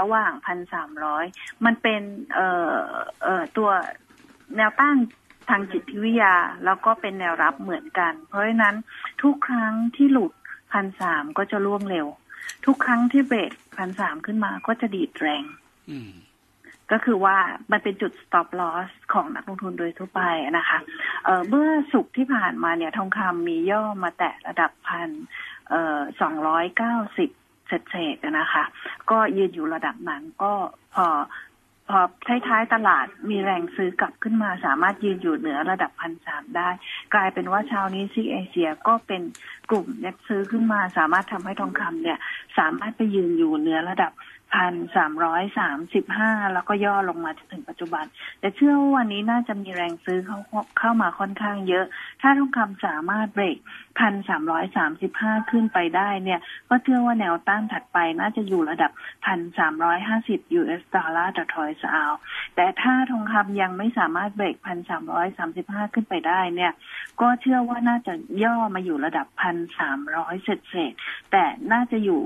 ระหว่างพันสามร้อยมันเป็นเอ่อเอ่อตัวแนวต้านทางจิตวิทยา แล้วก็เป็นแนวรับเหมือนกัน เพราะฉะนั้นทุกครั้งที่หลุดพันสามก็จะล่วงเร็ว ทุกครั้งที่เบรกพันสามขึ้นมาก็จะดีดแรงอืมก็คือว่ามันเป็นจุด stop loss ของนักลงทุนโดยทั่วไปนะคะเเมื่อสุกร์ที่ผ่านมาเนี่ยทองคำมีย่อมาแตะระดับพันสองร้อยเก้าสิบ เฉดๆนะคะ ก็ยืนอยู่ระดับนั้นก็พอพอท้ายๆตลาดมีแรงซื้อกลับขึ้นมาสามารถยืนอยู่เหนือระดับพันสามได้ กลายเป็นว่าเช้านี้ซีเอเชียก็เป็นกลุ่มเน็ตซื้อขึ้นมา สามารถทำให้ทองคำเนี่ย สามารถไปยืนอยู่เหนือระดับพันสามร้อยสามสิบห้าแล้วก็ย่อลงมาจนถึงปัจจุบัน แต่เชื่อว่าวันนี้น่าจะมีแรงซื้อเข้าเข้ามาค่อนข้างเยอะ ถ้าทองคำสามารถเบรกพันสามร้อยสามสิบห้าขึ้นไปได้เนี่ย ก็เชื่อว่าแนวต้านถัดไปน่าจะอยู่ระดับพันสามร้อยห้าสิบ US ดอลลาร์ต่อทอยส์เอาแต่ถ้าทองคำยังไม่สามารถเบรกพันสามร้อยสามสิบห้าขึ้นไปได้เนี่ย ก็เชื่อว่าน่าจะย่อมาอยู่ระดับพันสามร้อยเศษแต่น่าจะอยู่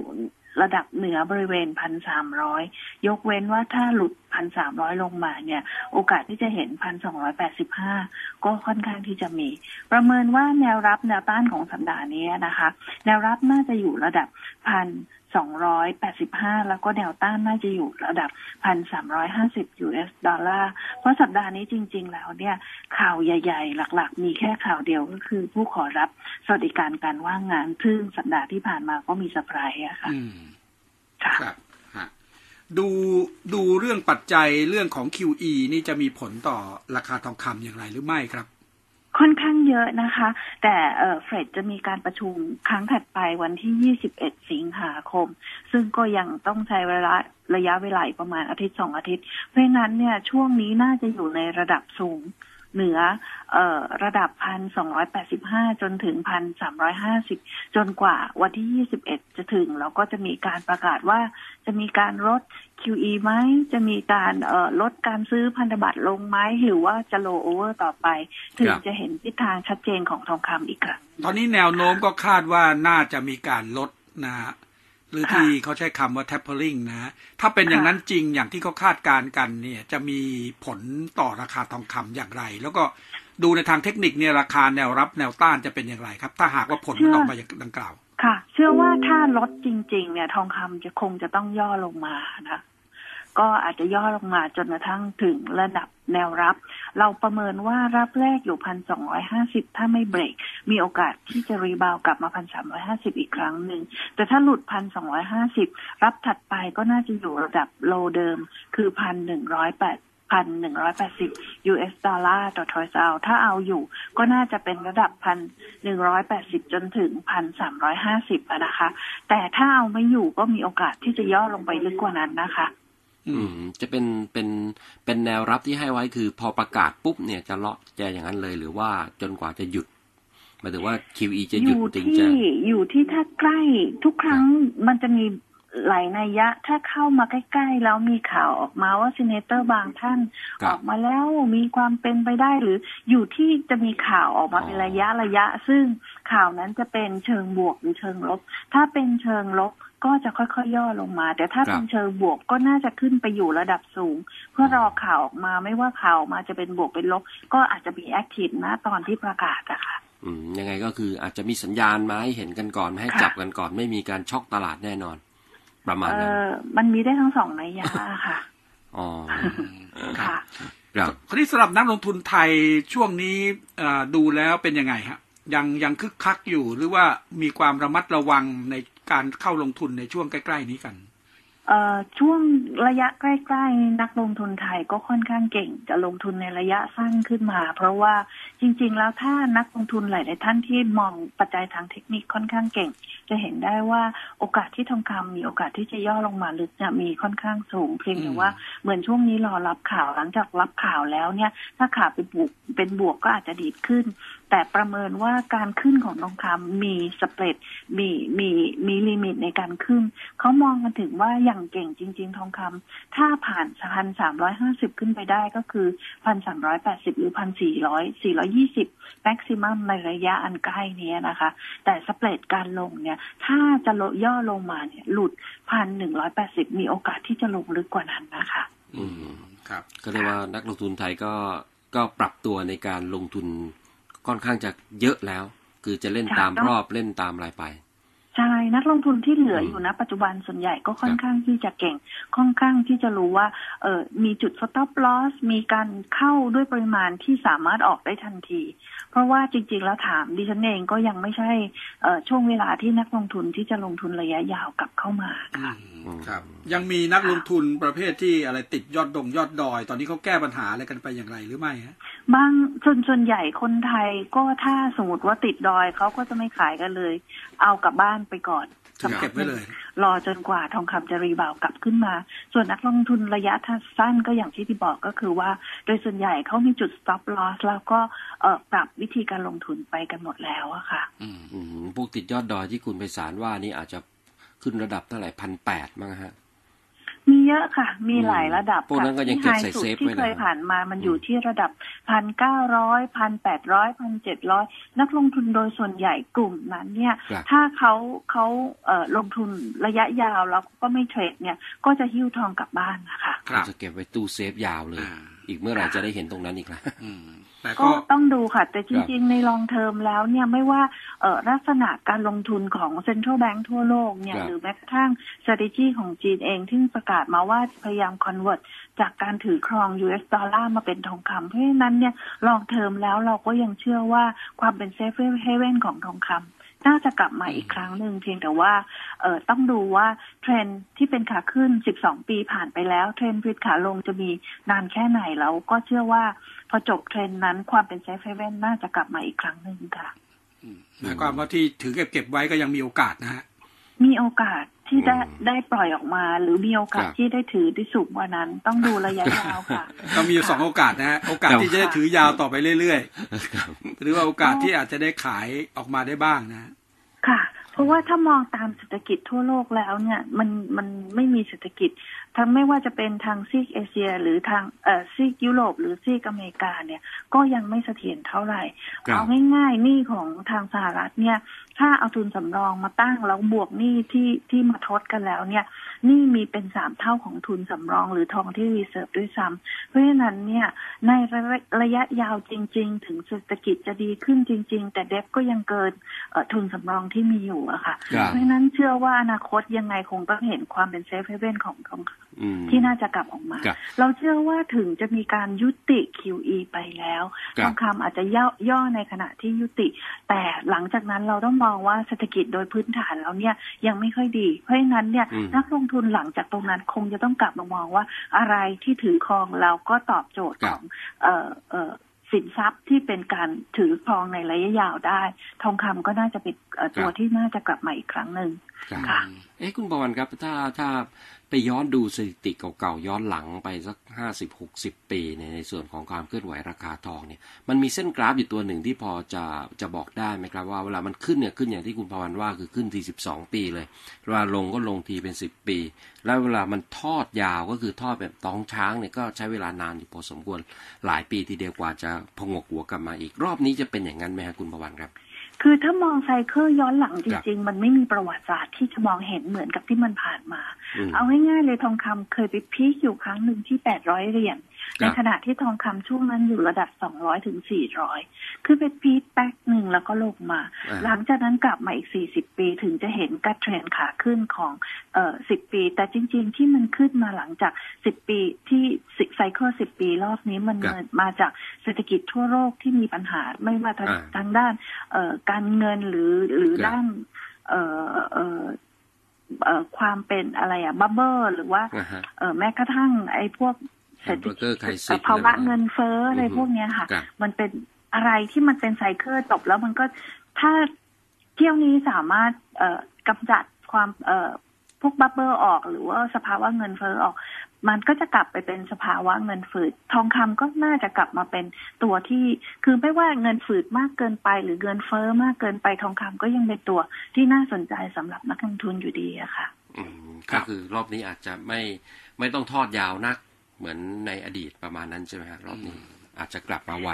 ระดับเหนือบริเวณพันสามร้อยยกเว้นว่าถ้าหลุดพันสามร้อยลงมาเนี่ย โอกาสที่จะเห็นพันสองร้อยแปดสิบห้าก็ค่อนข้างที่จะมี ประเมินว่าแนวรับแนวต้านของสัปดาห์นี้นะคะ แนวรับน่าจะอยู่ระดับพัน สองร้อยแปดสิบห้าแล้วก็แนวต้านน่าจะอยู่ระดับพันสามร้อยห้าสิบ US ดอลลาร์ เพราะสัปดาห์นี้จริง ๆ แล้วเนี่ยข่าวใหญ่ ๆ หลัก ๆ มีแค่ข่าวเดียวก็คือผู้ขอรับสวัสดิการการว่างงานซึ่งสัปดาห์ที่ผ่านมาก็มีสปรายอะค่ะครับฮะดูดูเรื่องปัจจัยเรื่องของ QE นี่จะมีผลต่อราคาทองคำอย่างไรหรือไม่ครับ ค่อนข้างเยอะนะคะ แต่เฟรดจะมีการประชุมครั้งถัดไปวันที่ 21 สิงหาคม ซึ่งก็ยังต้องใช้เวลาระยะเวลาประมาณอาทิตย์สองอาทิตย์ เพราะนั้นเนี่ยช่วงนี้น่าจะอยู่ในระดับสูง เหนืออระดับพันสองร้อยแปดสิบห้าจนถึงพันสามร้อยห้าสิบจนกว่าวันที่ยี่สิบเอ็ดจะถึง แล้วก็จะมีการประกาศว่าจะมีการลด QE ไหม จะมีการลดการซื้อพันธบัตรลงไหมหรือว่าจะโลโอเวอร์ต่อไป ถึงจะเห็นทิศทางชัดเจนของทองคำอีกครั้ง ตอนนี้แนวโน้มก็คาดว่าน่าจะมีการลดนะ หรือที่เขาใช้คำว่า tapering นะถ้าเป็นอย่างนั้นจริงอย่างที่เขาคาดการกันเนี่ย จะมีผลต่อราคาทองคำอย่างไร แล้วก็ดูในทางเทคนิคเนี่ยราคาแนวรับแนวต้านจะเป็นอย่างไรครับ ถ้าหากว่าผลมันออกมาอย่างดังกล่าว ค่ะ เชื่อว่าถ้าลดจริง ๆ เนี่ย ทองคำจะคงจะต้องย่อลงมานะ ก็อาจจะย่อลงมาจนกระทั่งถึงระดับแนวรับ เราประเมินว่ารับแรกอยู่พันสองร้อยห้าสิบถ้าไม่เบรก มีโอกาสที่จะรีบาวกลับมาพันสามร้อยห้าสิบอีกครั้งหนึ่ง แต่ถ้าหลุดพันสองร้อยห้าสิบรับถัดไปก็น่าจะอยู่ระดับโลเดิม คือพันหนึ่งร้อยแปดพันหนึ่งร้อยแปดสิบ US ดอลลาร์ต่อทอยส์เอาถ้าเอาอยู่ก็น่าจะเป็นระดับพันหนึ่งร้อยแปดสิบจนถึงพันสามร้อยห้าสิบนะคะ แต่ถ้าเอาไม่อยู่ก็มีโอกาสที่จะย่อลงไปลึกกว่านั้นนะคะ จะเป็นเป็นเป็นแนวรับที่ให้ไว้คือพอประกาศปุ๊บเนี่ยจะเลาะจะอย่างนั้นเลย หรือว่าจนกว่าจะหยุดหมายถึงว่า QE จะหยุดถึงจะอยู่ที่ถ้าใกล้ทุกครั้งมันจะมีหลายนัยยะ ถ้าเข้ามาใกล้ ๆ แล้วมีข่าวออกมาว่าซีเนเตอร์บางท่าน ออกมาแล้วมีความเป็นไปได้หรืออยู่ที่จะมีข่าวออกมาเป็นระยะระยะ ซึ่งข่าวนั้นจะเป็นเชิงบวกหรือเชิงลบ ถ้าเป็นเชิงลบ ก็จะค่อยๆย่อลงมา แต่ถ้าเป็นเชิงบวกก็น่าจะขึ้นไปอยู่ระดับสูง เพื่อรอข่าวออกมาไม่ว่าข่าวมาจะเป็นบวกเป็นลบ ก็อาจจะมีแอคทีฟนะตอนที่ประกาศอะค่ะอืมยังไงก็คืออาจจะมีสัญญาณมาให้เห็นกันก่อนให้จับกันก่อนไม่มีการช็อกตลาดแน่นอน ประมาณนั้นมันมีได้ทั้งสองนัยยะค่ะอ๋อค่ะครับคราวนี้สำหรับนักลงทุนไทยช่วงนี้ดูแล้วเป็นยังไงฮะยังยังคึกคักอยู่หรือว่ามีความระมัดระวังใน การเข้าลงทุนในช่วงใกล้ ๆ นี้กันช่วงระยะใกล้ๆ นักลงทุนไทยก็ค่อนข้างเก่ง จะลงทุนในระยะสั้นขึ้นมา เพราะว่าจริง ๆ แล้วถ้านักลงทุนหลาย ๆ ท่านที่มองปัจจัยทางเทคนิคค่อนข้างเก่ง จะเห็นได้ว่าโอกาสที่ทองคำมีโอกาสที่จะย่อลงมาหรือจะมีค่อนข้างสูงเพียงแต่ว่าเหมือนช่วงนี้รอรับข่าวหลังจากรับข่าวแล้วเนี่ย ถ้าข่าวเป็นบวกเป็นบวกก็อาจจะดีดขึ้น แต่ประเมินว่าการขึ้นของทองคำมีสเปรดมีมีมีลิมิตในการขึ้น เขามองกันถึงว่าอย่างเก่งจริง ๆ ทองคำถ้าผ่านพันสามร้อยห้าสิบขึ้นไปได้ก็คือพันสามร้อยแปดสิบหรือพันสี่ร้อยสี่ร้อยี่สิบแม็กซิมัมในระยะอันใกล้นี้นะคะ แต่สเปรดการลงเนี่ย ถ้าจะลดย่อลงมาเนี่ย หลุดพันหนึ่งร้อยแปดสิบมีโอกาสที่จะลงลึกกว่านั้นนะคะ อืมครับ ก็เรียกว่านักลงทุนไทยก็ก็ปรับตัวในการลงทุน ค่อนข้างจะเยอะแล้ว คือจะเล่นใช่ตามต้องรอบเล่นตามรายไป ใช่นักลงทุนที่เหลืออืมอยู่นะปัจจุบันส่วนใหญ่ก็ค่อนครับข้างที่จะเก่ง ค่อนข้างที่จะรู้ว่าเออมีจุด stop loss มีการเข้าด้วยปริมาณที่สามารถออกได้ทันที เพราะว่าจริง ๆ แล้วถามดิฉันเองก็ยังไม่ใช่เอ่อช่วงเวลาที่นักลงทุนที่จะลงทุนระยะยาวกลับเข้ามาอืค่ะมครับ ยังมีนักลงทุนประเภทที่อะไรติดยอดดงยอดดอย ตอนนี้เขาแก้ปัญหาอะไรกันไปอย่างไรหรือไม่ฮะบางส่วนส่วนใหญ่คนไทยก็ถ้าสมมติว่าติดดอยเขาก็จะไม่ขายกันเลย เอากลับบ้านไปก่อนถือเก็บไว้เลยรอจนกว่าทองคำจะรีบาวด์กลับขึ้นมา ส่วนนักลงทุนระยะสั้นก็อย่างที่ที่บอกก็คือว่า โดยส่วนใหญ่เขามีจุด stop loss แล้วก็เอ่อปรับวิธีการลงทุนไปกันหมดแล้วอะค่ะอืมอืมพวกติดยอดดอยที่คุณไปสารว่านี่อาจจะขึ้นระดับเท่าไหร่พันแปดมั้งฮะ มีเยอะค่ะ มีหลายระดับพวกนั้นก็ยังที่เก็บไฮใส่สุดเซฟที่ไว้นะเคยผ่านมามันอืมอยู่ที่ระดับพันเก้าร้อยพันแปดร้อยพันเจ็ดร้อยนักลงทุนโดยส่วนใหญ่กลุ่มนั้นเนี่ยครับถ้าเขาเขาเอ่อลงทุนระยะยาวแล้วก็ไม่เทรดเนี่ย ก็จะหิ้วทองกลับบ้านนะคะครับจะเก็บไว้ตู้เซฟยาวเลย อ่าอีกเมื่อไหร่จะได้เห็นตรงนั้นอีกล่ะอืมแต่ก็ก็ต้องดูค่ะ แต่จริง ๆ ในลองเทอมแล้วเนี่ยไม่ว่าเอ่อลักษณะการลงทุนของเซ็นทรัลแบงก์ทั่วโลกเนี่ยครับหรือแม้กระทั่ง strategy ของจีนเองที่ประกาศมาว่าพยายาม convert จากการถือครอง US ดอลลาร์มาเป็นทองคำเพราะฉะนั้นเนี่ยลองเทอมแล้วเราก็ยังเชื่อว่าความเป็น safe haven ของทองคำ น่าจะกลับมาอีกครั้งหนึ่งเพียงแต่ว่าเอ่อต้องดูว่าเทรนด์ที่เป็นขาขึ้น 12 ปีผ่านไปแล้ว เทรนด์พิดขาลงจะมีนานแค่ไหนแล้วก็เชื่อว่าพอจบเทรนด์นั้นความเป็น safe haven น่าจะกลับมาอีกครั้งหนึ่งค่ะหมายความว่าที่ถือเก็บเก็บไว้ก็ยังมีโอกาสนะฮะมีโอกาส ที่ได้อืมได้ปล่อยออกมา หรือมีโอกาสครับที่ได้ถือที่สูงกว่านั้น ต้องดูระยะยาวค่ะก็มีอยู่สองโอกาสนะฮะโอกาสครับที่จะได้ถือยาวต่อไปเรื่อยครับๆหรือว่าโอกาสที่อาจจะได้ขายออกมาได้บ้างนะฮะค่ะ เพราะว่าถ้ามองตามเศรษฐกิจทั่วโลกแล้วเนี่ย มันมันไม่มีเศรษฐกิจ ทั้งไม่ว่าจะเป็นทางซีกเอเชีย หรือทางเอ่อซีกยุโรปหรือซีกอเมริกาเนี่ย ก็ยังไม่เสถียรเท่าไหร่ครับเอาง่ายๆหนี้ของทางสหรัฐเนี่ย ถ้าเอาทุนสำรองมาตั้งแล้วบวกหนี้ที่ที่มาทดกันแล้วเนี่ยหนี้มีเป็นสามเท่าของทุนสำรองหรือทองที่รีเซิร์ฟด้วยซ้ำเพราะฉะนั้นเนี่ยในระยะระยะยาวจริง ๆ ถึงเศรษฐกิจจะดีขึ้นจริง ๆ แต่เดฟก็ยังเกินเอ่อทุนสำรองที่มีอยู่อะค่ะครับเพราะฉะนั้นเชื่อว่าอนาคตยังไงคงต้องเห็นความเป็นเซฟเฮเว่นของทองคอืมำที่น่าจะกลับออกมาครับเราเชื่อว่าถึงจะมีการยุติ QE ไปแล้วครับทองคำอาจจะย่อย่อในขณะที่ยุติ แต่หลังจากนั้นเราต้องมองว่าเศรษฐกิจโดยพื้นฐานแล้วเนี่ยยังไม่ค่อยดี เพราะฉะนั้นเนี่ยอืมนักลงทุนหลังจากตรงนั้นคงจะต้องกลับมามองว่าอะไรที่ถือครองแล้วก็ตอบโจทย์ครัขบองเอ่อเอ่อสินทรัพย์ที่เป็นการถือครองในระยะยาวได้ ทองคำก็น่าจะเป็นเอ่อตัวที่น่าจะกลับมาอีกครั้งหนึ่ง ครับค่ะเอ๊ะคุณประวันครับ ถ้าถ้าไปย้อนดูสถิติเก่าๆย้อนหลังไปสักห้าสิบหกสิบปีเนี่ยในส่วนของความเคลื่อนไหวราคาทองเนี่ย มันมีเส้นกราฟอยู่ตัวหนึ่งที่พอจะจะบอกได้ไหมครับว่าเวลามันขึ้นเนี่ยขึ้นอย่างที่คุณพวันว่าคือขึ้นทีสิบสองปีเลยเวลาลงก็ลงทีเป็นสิบปี แล้วเวลามันทอดยาวก็คือทอดแบบตองช้างเนี่ยก็ใช้เวลานานอยู่พอสมควรหลายปีทีเดียวกว่าจะพงกหัวกลับมาอีกรอบนี้จะเป็นอย่างนั้นไหมครับคุณพวันครับ คือถ้ามองไซเคิลย้อนหลังจครับริง ๆ มันไม่มีประวัติศาสตร์ที่จะมองเห็นเหมือนกับที่มันผ่านมาอืมเอาง่ายๆเลยทองคำเคยไปพีคอยู่ครั้งหนึ่งที่800เหรียญครั ในบขณะที่ทองคำช่วงนั้นอยู่ระดับ200ถึง400คือไปพีคแป๊กหนึ่งแล้วก็ลงมาอ่าหลังจากนั้นกลับมาอีก40ปีถึงจะเห็นการเทรนขาขึ้นของเอ่อ10ปี แต่จริง ๆ ที่มันขึ้นมาหลังจาก10ปีที่ไซเคิล10ปีรอบนี้มันครับมาจากเศรษฐกิจทั่วโลกที่มีปัญหาไม่ว่าทางอ่าทางด้านเอ่อการเงินหรือหรือครับด้านเอ่อเอ่อเอ่อความเป็นอะไรอะบับเบิลหรือว่าอ่าฮะเอ่อแม้กระทั่งไอ้พวก เศรษฐกิจ Hamburger crisis เอ่อภาวะเงินเฟ้ออะไรอือฮึพวกเนี้ยค่ะครับมันเป็นอะไรที่มันเป็นไซเคิลจบแล้วมันก็ถ้าเที่ยวนี้สามารถเอ่อกำจัดความเอ่อพวกบับเบิลออกหรือว่าสภาวะเงินเฟ้อออก มันก็จะกลับไปเป็นสภาวะเงินฝืด ทองคำก็น่าจะกลับมาเป็นตัวที่ คือไม่ว่าเงินฝืดมากเกินไป หรือเงินเฟ้อมากเกินไปทองคำก็ยังเป็นตัวที่น่าสนใจสำหรับนักลงทุนอยู่ดีอะค่ะอืมครัก็บคือรอบนี้อาจจะไม่ไม่ต้องทอดยาวนัก เหมือนในอดีตประมาณนั้นใช่ไหมฮะรอบนี้อาจจะกลับมาไว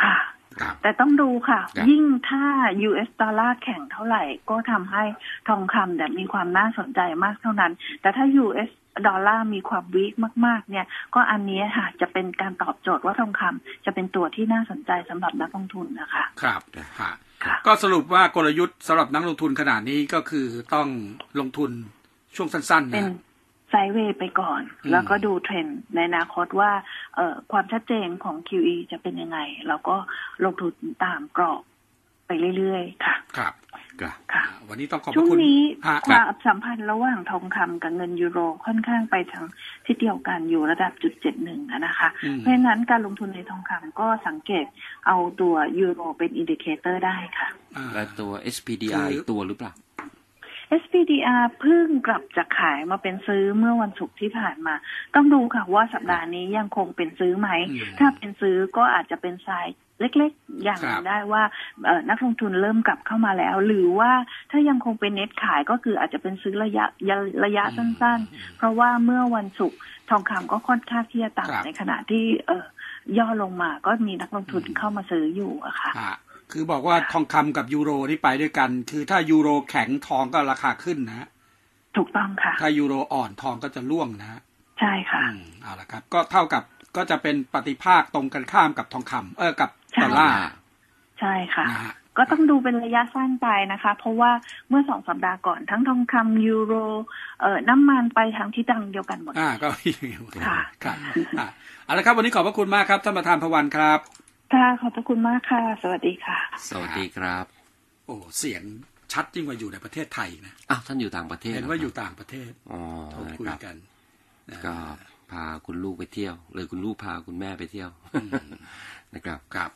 ค่ะครับแต่ต้องดูค่ะครับยิ่งถ้า US ดอลลาร์แข็งเท่าไหร่ก็ทำให้ทองคำแต่ยมีความน่าสนใจมากเท่านั้น แต่ถ้า US ดอลลาร์มีความวีคมากๆ เนี่ย ก็อันนี้ค่ะ จะเป็นการตอบโจทย์ว่าทองคำจะเป็นตัวที่น่าสนใจสำหรับนักลงทุนนะคะ ครับฮะค่ะ ก็สรุปว่ากลยุทธ์สำหรับนักลงทุนขนาดนี้ก็คือต้องลงทุนช่วงสั้นๆเป็นนะ ไซด์เวย์ไปก่อนอืมแล้วก็ดูเทรนด์ในอนาคตว่าเอ่อความชัดเจนของ QE จะเป็นยังไงแล้วก็ลงทุนตามกรอบไปเรื่อยๆ ค่ะ ครับครับค่ะ วันนี้ต้องขอบพช่วระงคุณนี้ฮะความสัมพันธ์ระหว่างทองคำกับเงินยูโรค่อนข้างไปทางทิศเดียวกันอยู่ระดับจุดเจ็ดหนึ่งนะคะอืมเพราะฉะนั้นการลงทุนในทองคำก็สังเกตเอาตัวยูโรเป็นอินดิเคเตอร์ได้ค่ะอ่าและตัว SPDR คืออีกตัวหรือเปล่า SPDR เพิ่งกลับจากขายมาเป็นซื้อเมื่อวันศุกร์ที่ผ่านมา ต้องดูค่ะว่าสัปดาห์นี้ยังคงเป็นซื้อไหมอืมถ้าเป็นซื้อก็อาจจะเป็นทรายเล็กๆ อย่างหนึ่ครังบได้ว่าเอ่อนักลงทุนเริ่มกลับเข้ามาแล้ว หรือว่าถ้ายังคงเป็นเน็ตขายก็คืออาจจะเป็นซื้อระยะระยะสั้นๆ เพราะว่าเมื่อวันศุกร์ทองคำก็ค่อนข้างที่จะครับต่ำในขณะที่เอ่อย่อลงมาก็มีนักลงทุนเข้ามาซื้ออยู่อะค่ะฮะ คือบอกว่าทองคำกับยูโรนี่ไปด้วยกัน คือถ้ายูโรแข็งทองก็ราคาขึ้นนะ ถูกต้องค่ะ ถ้ายูโรอ่อนทองก็จะร่วงนะ ใช่ค่ะอืมเอาละครับ ก็เท่ากับก็จะเป็นปฏิภาคตรงกันข้ามกับทองคำเออกับใช่ดอลลาร์ใช่ค่ะนะฮะก็ต้องดูเป็นระยะสั้นไปนะคะ เพราะว่าเมื่อสองสัปดาห์ก่อนทั้งทองคำยูโร เอ่อน้ำมันไปทางที่ดังเดียวกันหมดอ่าก็ค่ะครับอะเอาละครับ วันนี้ขอบพระคุณมากครับท่านประธานพวันครับ ค่ะขอบพระคุณมากค่ะ สวัสดีค่ะ สวัสดีครับ โอ้เสียงชัดยิ่งกว่าอยู่ในประเทศไทยนะอ้าวท่านอยู่ต่างประเทศเห็นรว่าครับอยู่ต่างประเทศอ๋อโทรคุยครับกันนะก็พาคุณลูกไปเที่ยว เลยคุณลูกพาคุณแม่ไปเที่ยวอืมนะครับครับ